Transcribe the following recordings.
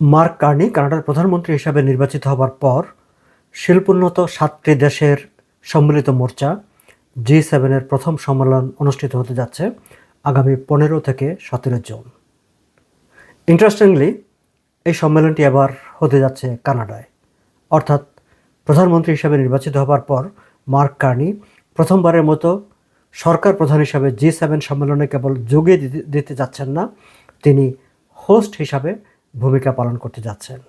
Mark Carney কানাডার প্রধানমন্ত্রী হিসাবে নির্বাচিত হবার পর শিল্পোন্নত সাতটি দেশের সম্মিলিত মোর্চা জি সেভেনের প্রথম সম্মেলন অনুষ্ঠিত হতে যাচ্ছে আগামী পনেরো থেকে সতেরো জুন। ইন্টারেস্টিংলি এই সম্মেলনটি এবার হতে যাচ্ছে কানাডায়। অর্থাৎ প্রধানমন্ত্রী হিসাবে নির্বাচিত হবার পর মার্ক কার্নি প্রথমবারের মতো সরকার প্রধান হিসাবে জি সেভেন সম্মেলনে কেবল যোগে দিতে যাচ্ছেন না, তিনি হোস্ট হিসাবে ভূমিকা পালন করতে যাচ্ছেন।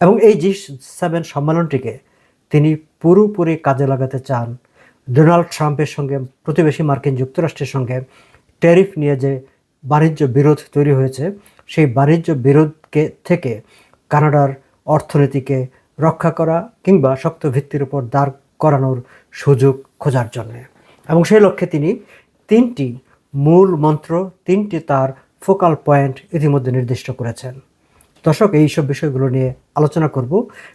এবং এই জি সেভেন সম্মেলনটিকে তিনি পুরোপুরি কাজে লাগাতে চান। ডোনাল্ড ট্রাম্পের সঙ্গে প্রতিবেশী মার্কিন যুক্তরাষ্ট্রের সঙ্গে ট্যারিফ নিয়ে যে বাণিজ্য বিরোধ তৈরি হয়েছে, সেই বাণিজ্য বিরোধকে থেকে কানাডার অর্থনীতিকে রক্ষা করা কিংবা শক্ত ভিত্তির উপর দাঁড় করানোর সুযোগ খোঁজার জন্যে। এবং সেই লক্ষ্যে তিনি তিনটি মূল মন্ত্র, তিনটি তার ফোকাল পয়েন্ট ইতিমধ্যে নির্দিষ্ট করেছেন। দর্শক এই সব বিষয়গুলো নিয়ে আলোচনা করব।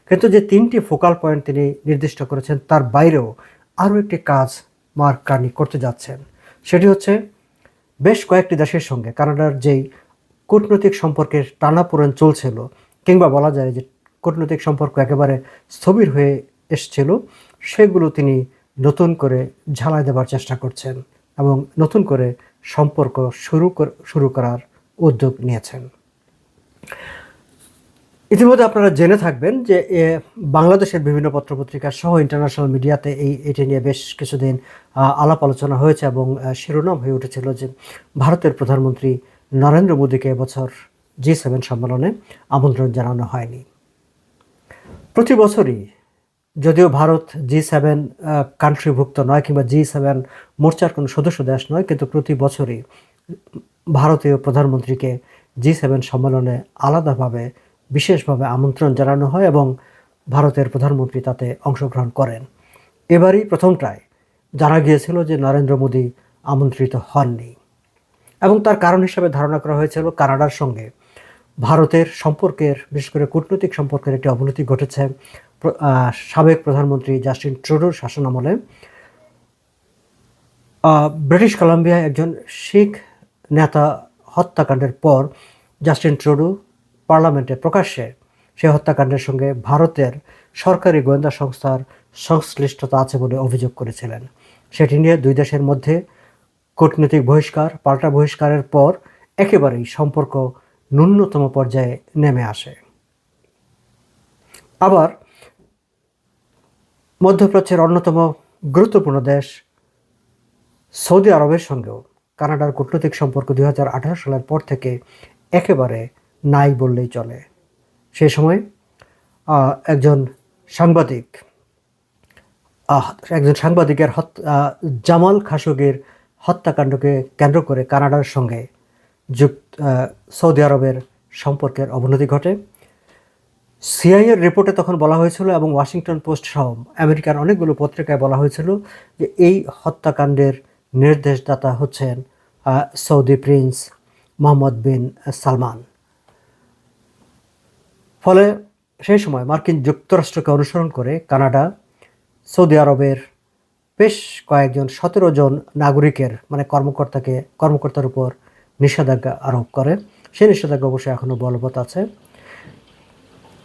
কিন্তু যে তিনটি ফোকাল পয়েন্ট তিনি নির্দিষ্ট করেছেন, তার বাইরেও আরও একটি কাজ মার্ক কার্নি করতে যাচ্ছেন। সেটি হচ্ছে বেশ কয়েকটি দেশের সঙ্গে, কানাডার যেই কূটনৈতিক সম্পর্কের টানাপোড়েন চলছিল, কিংবা বলা যায় যে কূটনৈতিক সম্পর্ক একেবারে স্থবির হয়ে এসছিল, সেগুলো তিনি নতুন করে ঝালাই দেবার চেষ্টা করছেন এবং নতুন করে সম্পর্ক শুরু শুরু করার উদ্যোগ নিয়েছেন। ইতিমধ্যে আপনারা জেনে থাকবেন যে বাংলাদেশের বিভিন্ন পত্রপত্রিকা সহ ইন্টারন্যাশনাল মিডিয়াতে এই, এটি নিয়ে বেশ কিছুদিন আলাপ আলোচনা হয়েছে এবং শিরোনাম হয়ে উঠেছিল যে, ভারতের প্রধানমন্ত্রী নরেন্দ্র মোদীকে এবছর জি সেভেন সম্মেলনে আমন্ত্রণ জানানো হয়নি। প্রতি বছরই যদিও ভারত জি সেভেন কান্ট্রিভুক্ত নয় কিংবা জি সেভেন মোর্চার কোনো সদস্য দেশ নয়, কিন্তু প্রতি বছরই ভারতীয় প্রধানমন্ত্রীকে জি সেভেন সম্মেলনে আলাদাভাবে, বিশেষভাবে আমন্ত্রণ জানানো হয় এবং ভারতের প্রধানমন্ত্রী তাতে অংশগ্রহণ করেন। এবারই প্রথমটায় জানা গিয়েছিল যে নরেন্দ্র মোদী আমন্ত্রিত হননি। এবং তার কারণ হিসাবে ধারণা করা হয়েছিল কানাডার সঙ্গে ভারতের সম্পর্কের, বিশেষ করে কূটনৈতিক সম্পর্কের একটি অবনতি ঘটেছে। সাবেক প্রধানমন্ত্রী জাস্টিন ট্রুডোর শাসনামলে ব্রিটিশ কলাম্বিয়ায় একজন শিখ নেতা হত্যাকাণ্ডের পর জাস্টিন ট্রুডো পার্লামেন্টে প্রকাশ্যে সে হত্যাকাণ্ডের সঙ্গে ভারতের সরকারি গোয়েন্দা সংস্থার সংশ্লিষ্টতা আছে বলে অভিযোগ করেছিলেন। সেটি নিয়ে দুই দেশের মধ্যে কূটনৈতিক বহিষ্কার, পাল্টা বহিষ্কারের পর একেবারেই সম্পর্ক ন্যূনতম পর্যায়ে নেমে আসে। আবার মধ্যপ্রাচ্যের অন্যতম গুরুত্বপূর্ণ দেশ সৌদি আরবের সঙ্গেও কানাডার কূটনৈতিক সম্পর্ক দু হাজার আঠারো সালের পর থেকে একেবারে নাই বললেই চলে। সেই সময় একজন সাংবাদিক একজন সাংবাদিকের জামাল খাশোগির হত্যাকাণ্ডকে কেন্দ্র করে কানাডার সঙ্গে যুক্ত সৌদি আরবের সম্পর্কের অবনতি ঘটে। সিআইএর রিপোর্টে তখন বলা হয়েছিল এবং ওয়াশিংটন পোস্ট সহ আমেরিকার অনেকগুলো পত্রিকায় বলা হয়েছিল যে এই হত্যাকাণ্ডের নির্দেশদাতা হচ্ছেন Saudi prince Mohammed bin Salman. ফলে সেই সময় মার্কিন যুক্তরাষ্ট্রকে অনুসরণ করে কানাডা, সৌদি আরবের বেশ কয়েকজন সতেরো জন নাগরিকের মানে কর্মকর্তাকে, কর্মকর্তার উপর নিষেধাজ্ঞা আরোপ করে। সেই নিষেধাজ্ঞা অবশ্যই এখনও বলবৎ আছে।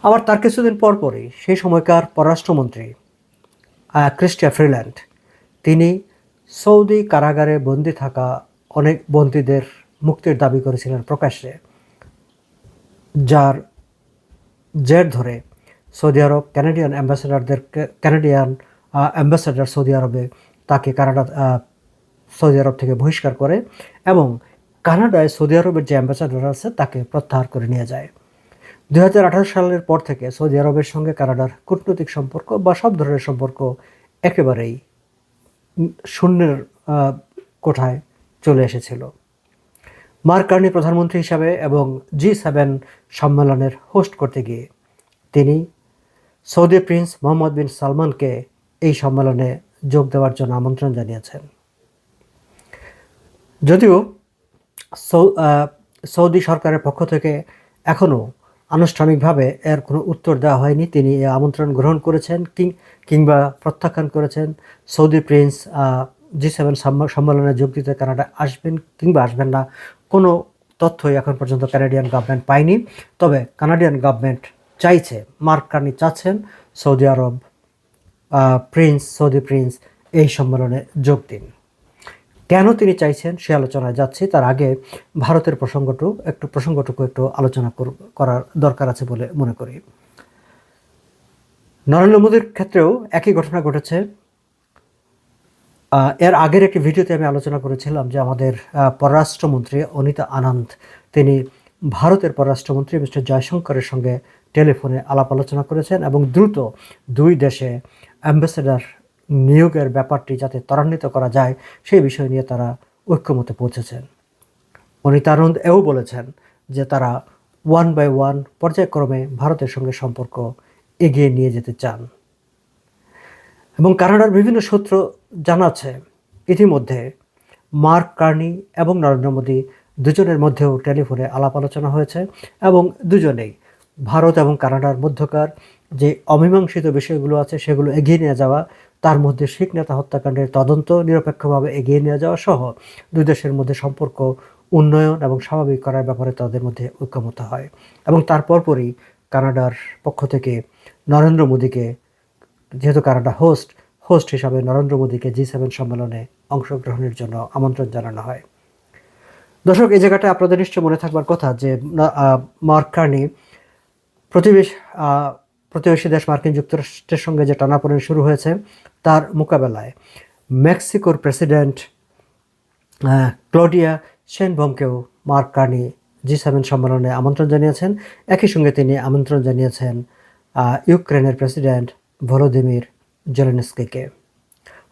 আবার তার কিছুদিন পর পরই সেই সময়কার পররাষ্ট্রমন্ত্রী ক্রিস্টিয়া ফ্রিল্যান্ড, তিনি সৌদি কারাগারে বন্দি থাকা অনেক বন্দীদের মুক্তির দাবি করেছিলেন প্রকাশ্যে, যার জের ধরে সৌদি আরব ক্যানাডিয়ান অ্যাম্বাসেডারদের ক্যানাডিয়ান অ্যাম্বাসেডার সৌদি আরবে তাকে কানাডা সৌদি আরব থেকে বহিষ্কার করে এবং কানাডায় সৌদি আরবের যে অ্যাম্বাসেডার আছে তাকে প্রত্যাহার করে নিয়ে যায়। দু হাজার আঠারো সালের পর থেকে সৌদি আরবের সঙ্গে কানাডার কূটনৈতিক সম্পর্ক বা সব ধরনের সম্পর্ক একেবারেই শূন্যের কোঠায় চলে এসেছিল। মার্ক কার্নি প্রধানমন্ত্রী হিসাবে এবং জি সেভেন সম্মেলনের হোস্ট করতে গিয়ে তিনি সৌদি প্রিন্স মোহাম্মদ বিন সালমানকে এই সম্মেলনে যোগ দেওয়ার জন্য আমন্ত্রণ জানিয়েছেন। যদিও সৌদি সরকারের পক্ষ থেকে এখনও আনুষ্ঠানিকভাবে এর কোনো উত্তর দেওয়া হয়নি। তিনি এই আমন্ত্রণ গ্রহণ করেছেন, কিং কিংবা প্রত্যাখ্যান করেছেন। সৌদি প্রিন্স জি সেভেন সম্মেলনে যোগ দিতে কানাডা আসবেন কিংবা আসবেন না। কোনো তথ্যই এখন পর্যন্ত কানাডিয়ান গভর্নমেন্ট পায়নি। তবে কানাডিয়ান গভর্নমেন্ট চাইছে, মার্ক কার্নি চাচ্ছেন Saudi Arabia prince, Saudi prince এই সম্মেলনে যোগ দিন। কেন তিনি চাইছেন সে আলোচনায় যাচ্ছি, তার আগে ভারতের প্রসঙ্গটু, একটু প্রসঙ্গটুকু একটু আলোচনা কর- করার দরকার আছে বলে মনে করি। নরেন্দ্র মোদীর ক্ষেত্রেও একই ঘটনা ঘটেছে। এর আগের একটি ভিডিওতে আমি আলোচনা করেছিলাম যে আমাদের পররাষ্ট্রমন্ত্রী অনিতা আনন্দ, তিনি ভারতের পররাষ্ট্রমন্ত্রী মিস্টার জয়শঙ্করের সঙ্গে টেলিফোনে আলাপ আলোচনা করেছেন এবং দ্রুত দুই দেশে অ্যাম্বাসেডার নিয়োগের ব্যাপারটি যাতে ত্বরান্বিত করা যায়, সেই বিষয় নিয়ে তারা ঐক্যমতে পৌঁছেছেন। অনিতা আনন্দ এও বলেছেন যে তারা ওয়ান বাই ওয়ান পর্যায়ক্রমে ভারতের সঙ্গে সম্পর্ক এগিয়ে নিয়ে যেতে চান। এবং কানাডার বিভিন্ন সূত্র জানাচ্ছে, ইতিমধ্যে মার্ক কার্নি এবং নরেন্দ্র মোদী দুজনের মধ্যেও টেলিফোনে আলাপ আলোচনা হয়েছে এবং দুজনেই ভারত এবং কানাডার মধ্যকার যে অমীমাংসিত বিষয়গুলো আছে, সেগুলো এগিয়ে নিয়ে যাওয়া, তার মধ্যে শিখ নেতা হত্যাকাণ্ডের তদন্ত নিরপেক্ষভাবে এগিয়ে নিয়ে যাওয়া সহ দুই দেশের মধ্যে সম্পর্ক উন্নয়ন এবং স্বাভাবিক করার ব্যাপারে তাদের মধ্যে ঐক্যমত হয়। এবং তার পরপরই কানাডার পক্ষ থেকে নরেন্দ্র মোদীকে, যেহেতু কানাডা হোস্ট হোস্ট হিসাবে নরেন্দ্র মোদীকে জি সেভেন সম্মেলনে অংশগ্রহণের জন্য আমন্ত্রণ জানানো হয়। দর্শক, এই জায়গাটা আপনাদের নিশ্চয় মনে থাকবার কথা যে মার্ক কার্নি প্রতিবেশ প্রতিবেশী দেশ মার্কিন যুক্তরাষ্ট্রের সঙ্গে যে টানাপোড়েন শুরু হয়েছে, তার মোকাবেলায় মেক্সিকোর প্রেসিডেন্ট ক্লোডিয়া শেনবমকেও মার্ক কার্নি জি সেভেন সম্মেলনে আমন্ত্রণ জানিয়েছেন। একই সঙ্গে তিনি আমন্ত্রণ জানিয়েছেন ইউক্রেনের প্রেসিডেন্ট ভলোদিমির জেলেনস্কিকে।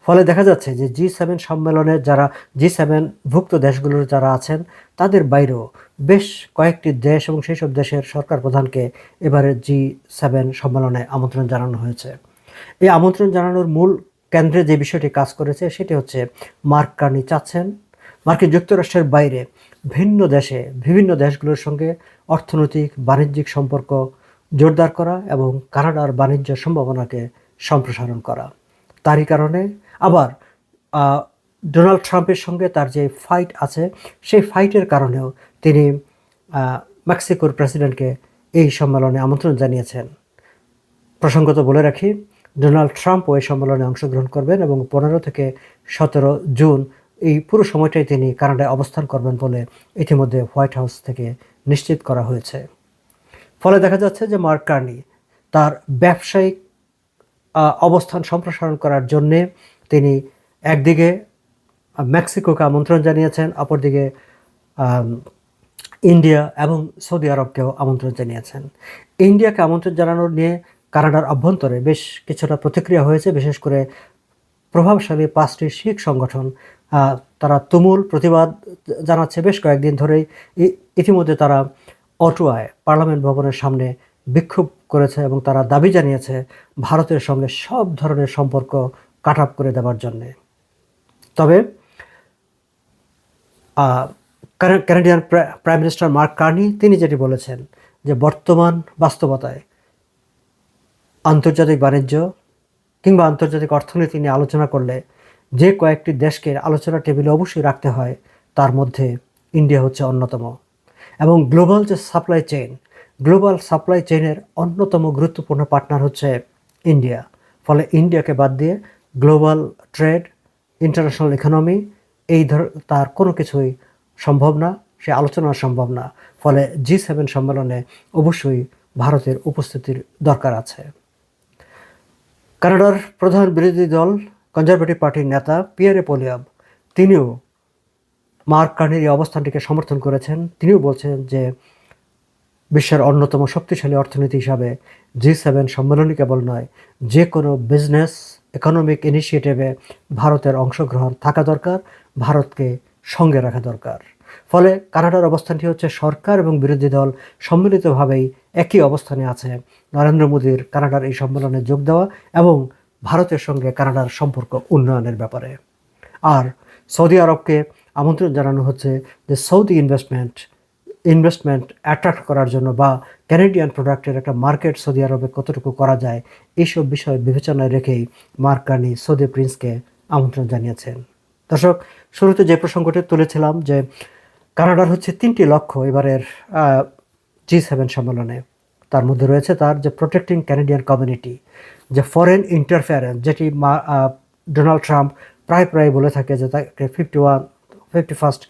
ফলে দেখা যাচ্ছে যে জি সেভেন সম্মেলনে যারা, জি সেভেন ভুক্ত দেশগুলোর যারা আছেন, তাদের বাইরেও বেশ কয়েকটি দেশ এবং সেই সব দেশের সরকার প্রধানকে এবারে জি সেভেন সম্মেলনে আমন্ত্রণ জানানো হয়েছে। এই আমন্ত্রণ জানানোর মূল কেন্দ্রে যে বিষয়টি কাজ করেছে, সেটি হচ্ছে মার্ক কার্নি চাচ্ছেন। মার্কিন যুক্তরাষ্ট্রের বাইরে ভিন্ন দেশে, বিভিন্ন দেশগুলোর সঙ্গে অর্থনৈতিক, বাণিজ্যিক সম্পর্ক জোরদার করা এবং কানাডার বাণিজ্য সম্ভাবনাকে সম্প্রসারণ করা। তারই কারণে আবার ডোনাল্ড ট্রাম্পের সঙ্গে তার যে ফাইট আছে, সেই ফাইটের কারণেও তিনি মেক্সিকোর প্রেসিডেন্টকে এই সম্মেলনে আমন্ত্রণ জানিয়েছেন। প্রসঙ্গত বলে রাখি, ডোনাল্ড ট্রাম্পও এই সম্মেলনে অংশগ্রহণ করবেন এবং পনেরো থেকে সতেরো জুন এই পুরো সময়টাই তিনি কানাডায় অবস্থান করবেন বলে ইতিমধ্যে হোয়াইট হাউস থেকে নিশ্চিত করা হয়েছে। ফলে দেখা যাচ্ছে যে মার্ক কার্নি তার ব্যবসায়িক অবস্থান সম্প্রসারণ করার জন্যে তিনি একদিকে মেক্সিকোকে আমন্ত্রণ জানিয়েছেন, অপরদিকে ইন্ডিয়া এবং সৌদি আরবকেও আমন্ত্রণ জানিয়েছেন। ইন্ডিয়াকে আমন্ত্রণ জানানোর নিয়ে কানাডার অভ্যন্তরে বেশ কিছুটা প্রতিক্রিয়া হয়েছে, বিশেষ করে প্রভাবশালী পাঁচটি শিখ সংগঠন। তারা তুমুল প্রতিবাদ জানাচ্ছে, বেশ কয়েকদিন ধরেই ইতিমধ্যে তারা অটোয়ায় পার্লামেন্ট ভবনের সামনে বিক্ষোভ করেছে এবং তারা দাবি জানিয়েছে ভারতের সঙ্গে সব ধরনের সম্পর্ক কাট করে দেওয়ার জন্যে। তবে Canadian prime minister Mark Carney তিনি যেটি বলেছেন যে বর্তমান বাস্তবতায় আন্তর্জাতিক বাণিজ্য কিংবা আন্তর্জাতিক অর্থনীতি নিয়ে আলোচনা করলে যে কয়েকটি দেশকে আলোচনা টেবিলে অবশ্যই রাখতে হয়, তার মধ্যে ইন্ডিয়া হচ্ছে অন্যতম। এবং গ্লোবাল যে সাপ্লাই চেইন, গ্লোবাল সাপ্লাই চেইনের অন্যতম গুরুত্বপূর্ণ পার্টনার হচ্ছে ইন্ডিয়া। ফলে ইন্ডিয়াকে বাদ দিয়ে গ্লোবাল ট্রেড, ইন্টারন্যাশনাল ইকোনমি এই ধর, তার কোনো কিছুই সম্ভব না, সে আলোচনা সম্ভব না। ফলে জি সেভেন সম্মেলনে অবশ্যই ভারতের উপস্থিতির দরকার আছে। কানাডার প্রধান বিরোধী দল, কনজারভেটিভ পার্টির নেতা পিয়ারে পোলিয়াব, তিনিও মার্ক কার্নির এই অবস্থানটিকে সমর্থন করেছেন। তিনিও বলছেন যে, বিশ্বের অন্যতম শক্তিশালী অর্থনীতি হিসাবে জি সেভেন সম্মেলনই কেবল নয়, যে কোনো বিজনেস ইকোনমিক ইনিশিয়েটিভে ভারতের অংশগ্রহণ থাকা দরকার, ভারতকে সঙ্গে রাখা দরকার। ফলে কানাডার অবস্থানটি হচ্ছে সরকার এবং বিরোধী দল সম্মিলিতভাবেই একই অবস্থানে আছে। নরেন্দ্র মোদীর কানাডার এই সম্মেলনে যোগ দেওয়া এবং ভারতের সঙ্গে কানাডার সম্পর্ক উন্নয়নের ব্যাপারে। আর সৌদি আরবকে আমন্ত্রণ জানানো হচ্ছে যে সৌদি ইনভেস্টমেন্ট ইনভেস্টমেন্ট অ্যাট্রাক্ট করার জন্য বা ক্যানেডিয়ান প্রোডাক্টের একটা মার্কেট সৌদি আরবে কতটুকু করা যায়, এইসব বিষয় বিবেচনায় রেখেই মার্ক কার্নি সৌদি প্রিন্সকে আমন্ত্রণ জানিয়েছেন। দর্শক, শুরুতে যে প্রসঙ্গটি তুলেছিলাম যে কানাডার হচ্ছে তিনটি লক্ষ্য এবারের জি সেভেন সম্মেলনে। তার মধ্যে রয়েছে তার যে প্রোটেক্টিং ক্যানাডিয়ান কমিউনিটি যে ফরেন ইন্টারফেয়ারেন্স যেটি ডোনাল্ড ট্রাম্প প্রায় প্রায় বলে থাকে যে তাকে fifty one fifty first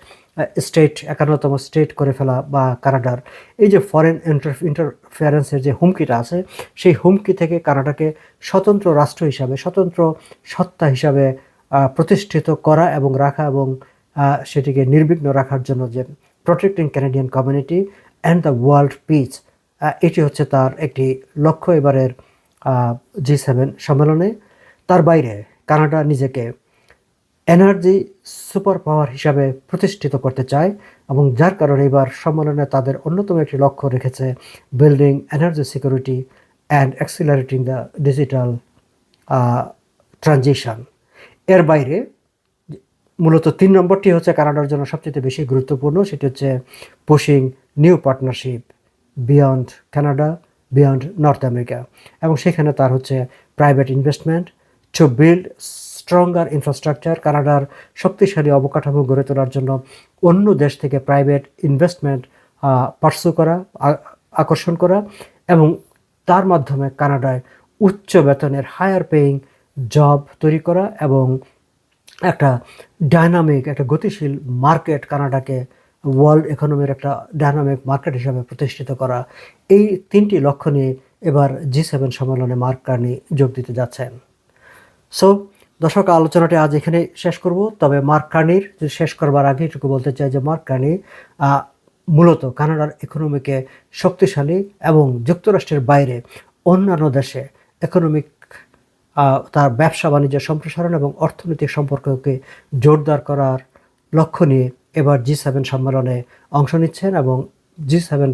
state একান্নতম state করে ফেলা বা কানাডার। এই যে ফরেন ইন্টার ইন্টারফেয়ারেন্সের যে হুমকিটা আছে, সেই হুমকি থেকে কানাডাকে স্বতন্ত্র রাষ্ট্র হিসাবে, স্বতন্ত্র সত্তা হিসাবে প্রতিষ্ঠিত করা এবং রাখা এবং সেটিকে নির্বিঘ্ন রাখার জন্য যে protecting Canadian community and the world peace এটি হচ্ছে তার একটি লক্ষ্য এবারের জি সেভেন সম্মেলনে। তার বাইরে কানাডা নিজেকে এনার্জি সুপার পাওয়ার হিসাবে প্রতিষ্ঠিত করতে চায় এবং যার কারণে এবার সম্মেলনে তাদের অন্যতম একটি লক্ষ্য রেখেছে building energy security and accelerating the digital transition এর বাইরে মূলত তিন নম্বরটি হচ্ছে কানাডার জন্য সবচেয়ে বেশি গুরুত্বপূর্ণ, সেটি হচ্ছে pushing new partnership beyond Canada beyond North America এবং সেখানে তার হচ্ছে private investment to build stronger infrastructure কানাডার শক্তিশালী অবকাঠামো গড়ে তোলার জন্য অন্য দেশ থেকে প্রাইভেট ইনভেস্টমেন্ট পার্সু করা আকর্ষণ করা এবং তার মাধ্যমে কানাডায় উচ্চ বেতনের হায়ার পেইং জব তৈরি করা এবং একটা ডায়নামিক একটা গতিশীল মার্কেট কানাডাকে ওয়ার্ল্ড ইকোনমির একটা ডায়নামিক মার্কেট হিসাবে প্রতিষ্ঠিত করা। এই তিনটি লক্ষ্য নিয়ে এবার জি সেভেন সম্মেলনে মার্ক কার্নি যোগ দিতে যাচ্ছেন। সো দর্শক, আলোচনাটি আজ এখানে শেষ করব। তবে মার্ক কার্নির শেষ করবার আগে এটুকু বলতে চাই যে মার্ক কার্নি মূলত কানাডার ইকোনমিকে শক্তিশালী এবং যুক্তরাষ্ট্রের বাইরে অন্যান্য দেশে ইকোনমিক তার ব্যবসা বাণিজ্য সম্প্রসারণ এবং অর্থনৈতিক সম্পর্ককে জোরদার করার লক্ষ্য নিয়ে এবার জি সেভেন সম্মেলনে অংশ নিচ্ছেন এবং জি সেভেন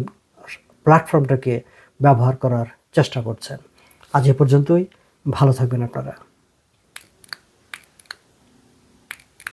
প্ল্যাটফর্মটাকে ব্যবহার করার চেষ্টা করছেন। আজ এ পর্যন্তই। ভালো থাকবেন আপনারা।